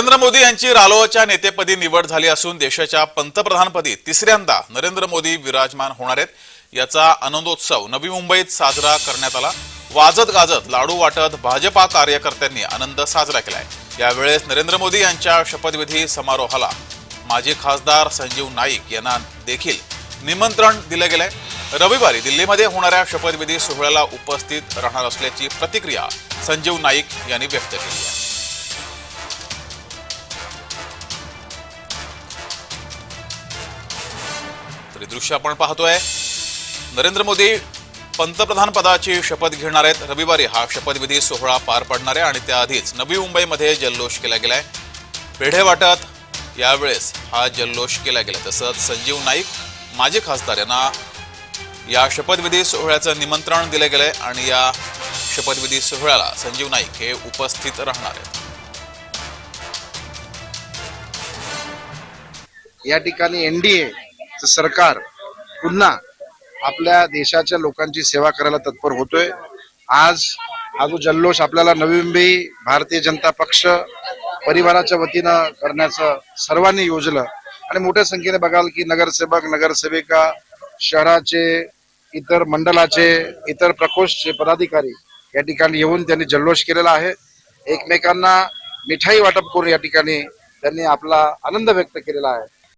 नरेंद्र मोदी यांची रालोआच्या नेतेपदी निवड झाली असून देशाच्या पंतप्रधानपदी तिसऱ्यांदा नरेंद्र मोदी विराजमान होणार आहेत. याचा आनंदोत्सव नवी मुंबईत साजरा करण्यात आला. वाजत गाजत लाडू वाटत भाजपा कार्यकर्त्यांनी आनंद साजरा केलाय. यावेळेस नरेंद्र मोदी यांच्या शपथविधी समारोहाला माजी खासदार संजीव नाईक यांना देखील निमंत्रण दिलं गेलंय. रविवारी दिल्लीमध्ये होणाऱ्या शपथविधी सोहळ्याला उपस्थित राहणार असल्याची प्रतिक्रिया संजीव नाईक यांनी व्यक्त केली आहे. तरी दृश्य आपण पाहतोय. नरेंद्र मोदी पंतप्रधान पदाची शपथ घेणार आहेत. रविवारी हा शपथविधी सोहळा पार पडणार आहे आणि त्याआधीच नवी मुंबईमध्ये जल्लोष केला गेलाय. पेढे वाटत यावेळेस हा जल्लोष केला गेला. तसंच संजीव नाईक माजी खासदार यांना या शपथविधी सोहळ्याचं निमंत्रण दिलं गेलंय आणि या शपथविधी सोहळ्याला संजीव नाईक हे उपस्थित राहणार आहेत. या ठिकाणी एनडीए सरकार पुन्हा आपल्या देशाच्या लोकांची सेवा करायला तत्पर होतोय. आज हा जो जल्लोष आपल्याला नवी मुंबई भारतीय जनता पक्ष परिवाराच्या वतीनं करण्याचं सर्वांनी योजलं. आणि मोठ्या संख्येने बघाल की नगरसेवक नगरसेविका शहराचे इतर मंडलाचे इतर प्रकोष्ठचे पदाधिकारी या ठिकाणी येऊन त्यांनी जल्लोष केलेला आहे. एकमेकांना मिठाई वाटप करून या ठिकाणी त्यांनी आपला आनंद व्यक्त केलेला आहे.